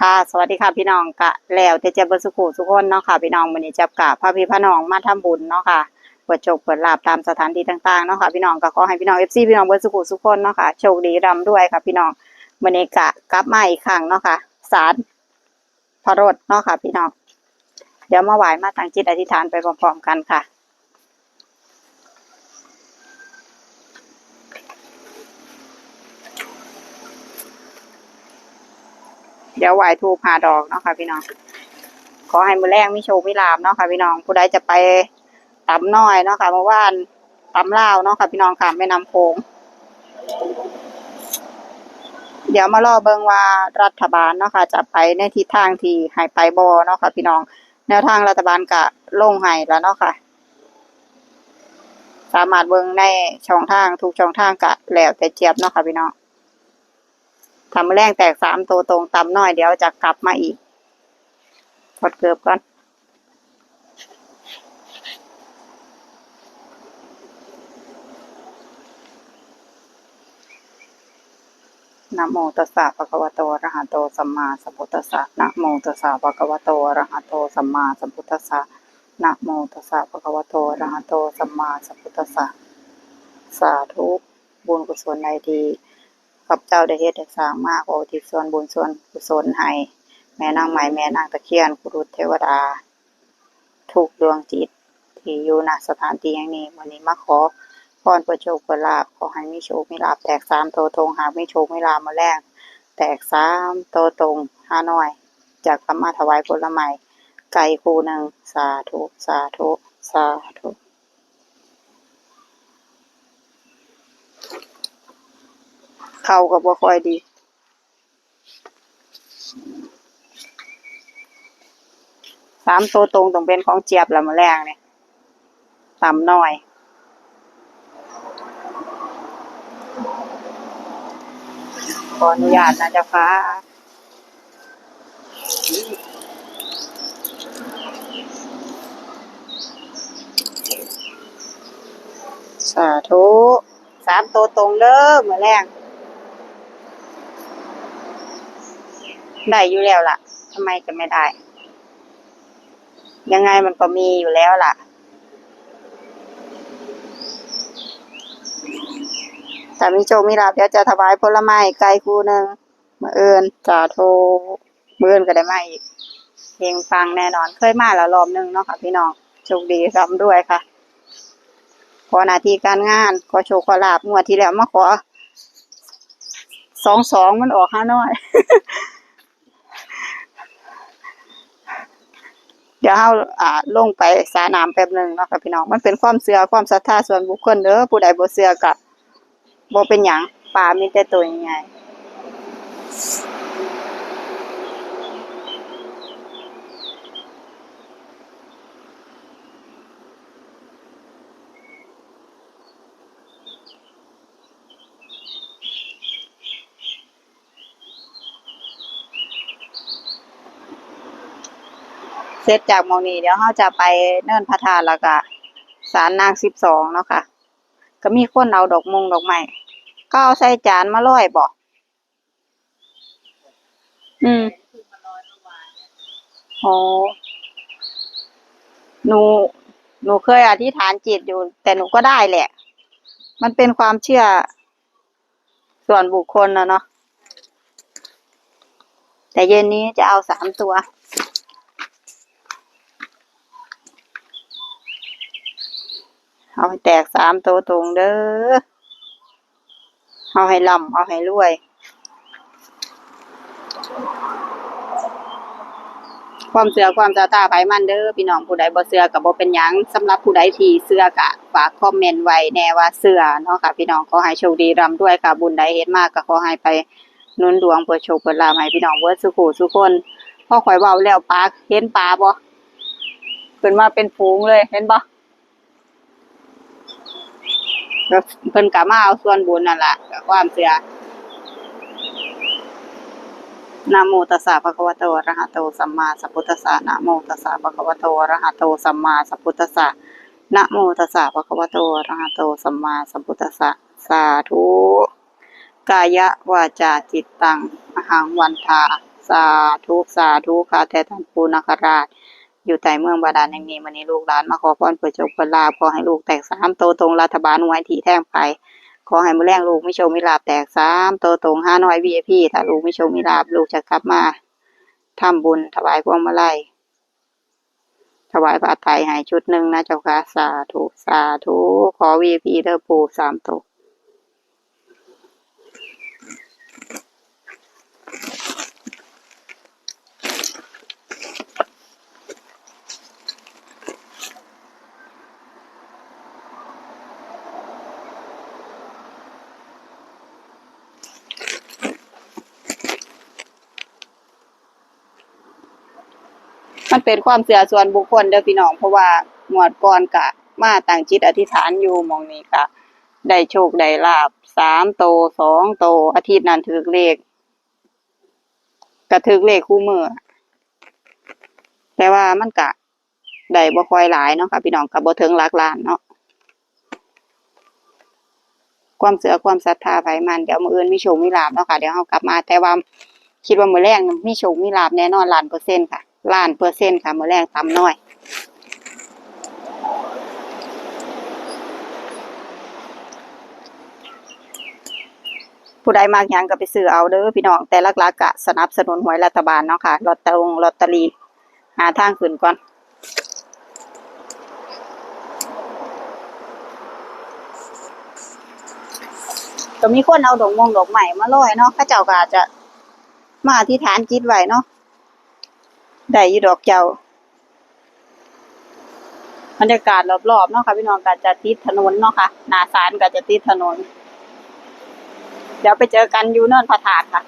ค่ะ สวัสดีค่ะพี่น้องกะแล้วแต่เจ็บสุขุทุกคนเนาะค่ะ พี่น้องวันนี้จับกะพระพี่พระน้องมาทำบุญเนาะค่ะเปิดโชคเปิดลาบตามสถานที่ต่างๆเนาะค่ะพี่น้องก็ขอให้พี่น้องเอฟซีพี่น้องเบิร์สุขุทุกคนเนาะค่ะโชคดีร่ำด้วยค่ะ พี่น้องวันนี้กะกลับมาอีกครั้งเนาะค่ะศาลพระรถเนาะค่ะ พี่น้องเดี๋ยวมาไหว้มาตั้งจิตอธิษฐานไปพร้อมๆกันค่ะ เดี๋ยวไหวทูพาดอกเนาะค่ะพี่น้อง ขอให้มือแรกมีโชคมีลาบเนาะค่ะพี่น้อง ผู้ใดจะไปตำน้อยเนาะค่ะเมื่อวานตำลาเนาะค่ะพี่น้องค่ะแม่น้ำโขงเดี๋ยวมารอเบิงว่ารัฐบาลเนาะค่ะจะไปในทิศทางที่ให้ไปบ่เนาะค่ะพี่น้อง แนวทางรัฐบาลกะลงให้แล้วเนาะค่ะ สามารถเบิงในช่องทางทุกช่องทางกะแล้วแต่เจี๊ยบเนาะค่ะพี่น้อง ทำแรงแตกสามตัวตรงต่ำน้อยเดี๋ยวจะกลับมาอีกพอดเกือบก่อนนะโมตัสสะภะคะวะโตอะระหะโตสัมมาสัมพุทธัสสะนะโมตัสสะภะคะวะโตอะระหะโตสัมมาสัมพุทธัสสะนะโมตัสสะภะคะวะโตอะระหะโตสัมมาสัมพุทธัสสะสาธุบุญกุศลใดดี ข้าพเจ้าได้เฮ็ดได้สร้างมากขอทิศส่วนบุญส่วนกุศลให้แม่นางใหม่แม่นางตะเคียนครุฑเทวดา ทุกดวงจิต ที่อยู่ณสถานที่แห่งนี้วันนี้มาขอพรประโชคประลาบขอให้มีโชคมีลาบแตกสามโตตรงหากมีโชคมีลาบมาแรกแตกสามโตตรงห้าน้อย จากคำมาถวายผลไม้ไก่คู่หนึ่งสาธุ สาธุ สาธุ ข้าก็บ่ค่อยดี สามตัวตรงต้องเป็นของเจี๊ยบละมาแรงเนี่ยต่ำน่อย ขออนุญาตนะจ้าค่ะสาธุสามตัวตรงเด้อมาแรง ได้อยู่แล้วล่ะทำไมจะไม่ได้ ยังไงมันก็มีอยู่แล้วล่ะ แต่มีโชคมีลาภเดี๋ยวจะถวายผลไม้ไก่คู่หนึ่งมาเอินจ่าโทเบื่อนก็ได้มาอีกเพลงฟังแน่นอนเคยมาแล้วรอบหนึงเนาะค่ะพี่น้องโชคดีร่ำด้วยค่ะ ขอหน้าที่การงานขอโชคขอลาบงวดที่แล้วมาขอสองสองมันออกห้าน้อย เดี๋ยวเฮาอ่าลงไปสาน้ำแป๊บหนึ่งเนาะค่ะพี่น้อง มันเป็นความเชื่อความศรัทธาส่วนบุคคลเด้อผู้ใดบ่เสื่อกับ่เป็นหยังปลามีแต่ตัวใหญ่ เสร็จจากมองนี้เดี๋ยวเฮาจะไปเนินพระธาตุแล้วก็ศาลนาง12เนาะค่ะ ก็มีคนเอาดอกมงดอกไม้ก็เอาใส่จานมาลอยบ่อืมโอ้หนู หนูเคยอธิษฐานจิตอยู่ แต่หนูก็ได้แหละ มันเป็นความเชื่อส่วนบุคคลนะเนาะ แต่เย็นนี้จะเอาสามตัว เอาให้แตกสามตัวตรงเด้อ เอาให้ลำเอาให้รวย ความเสือความศรัทธาไผมันเด้อพี่น้องผู้ใดบ่เสือก็บ่เป็นหยังสำหรับผู้ใดที่เสือกะฝากคอมเมนต์ไว้แน่ว่าเสือเนาะค่ะ พี่น้องขอให้โชคดีร่ำรวยค่ะบุญใดเฮ็ดมากก็ขอให้ไปนุนดวงเปิดโชคเปิดลาภให้พี่น้องเบิดสุขสุขคนพ่อข่อยเว้าแล้วปลาเห็นปลาบ่เพิ่นมาเป็นฝูงเลยเห็นบ่ ก็เพิ่นก็มาเอาส่วนบุญนั่นละก็ความเชื่อนะโมตัสสะภะคะวะโตอะระหะโตสัมมาสัมพุทธัสสะนะโมตัสสะภะคะวะโตอะระหะโตสัมมาสัมพุทธัสสะนะโมตัสสะภะคะวะโตอะระหะโตสัมมาสัมพุทธัสสะสาธุกายะวาจาจิตตังอหังวันทาสาธุสาธุค่ะแท้ท่านปูนาคราช อยู่ใต้เมืองบาดาลแห่งนี้วันนี้ลูกหลานมาขอพรเพื่อโชคเพื่อลาภขอให้ลูกแตกสามโตตรงรัฐบาลหวยที่แท่งไป ขอให้มือแรงลูกไม่โชคไม่ลาบแตกสามโตตรงห้าน้อยวีพีถ้าลูกไม่โชคไม่ลาบลูกจะกลับมาทำบุญถวายพวงมาลัยถวายผ้าไตรให้ชุดหนึ่งนะเจ้าค่ะสาธุสาธุขอวีพีเด้อปูสามโต มันเป็นความเสื่อส่วนบุคคลเด้อพี่น้องเพราะว่าหมวดก่อนกะมาตั้งจิตอธิษฐานอยู่มองนี้กะได้โชคได้ลาบสามโตสองโตอาทิตย์นั้นถือเลขกระถือเลขคู่มือแต่ว่ามันกะได้บ่ค่อยหลายเนาะค่ะพี่น้องกับบ่ถึงหลักล้านเนาะความเสือความศรัทธาไผมันเดี๋ยวมืออื่นมีโชคมีลาบเนาะค่ะเดี๋ยวเฮากลับมาแต่ว่าคิดว่ามือแรกมีโชคมีลาบแน่นอนล้านเปอร์เซ็นต์ค่ะ ล้านเปอร์เซ็นต์ค่ะมือแรกต่ำน้อยผู้ใดมากยังก็ไปซื้อเอาเด้อพี่น้องแต่ลักๆกะสนับสนุนหวยรัฐบาลเนาะค่ะลอตเตอรี่ลอตเตอรี่หาทางขึ้นก่อน ก็มีคนเอาดอกมงดอกใหม่มาลอยเนาะข้าเจ้าก็อาจจะมาอธิษฐานจิตไว้เนาะ ได้ยี่ดอกเจ้าบรรยากาศรอบๆเนาะค่ะพี่น้องการจะติดถนนเนาะค่ะนาสารก็จะติดถนน เดี๋ยวไปเจอกันยูเนินพระธาตุค่ะ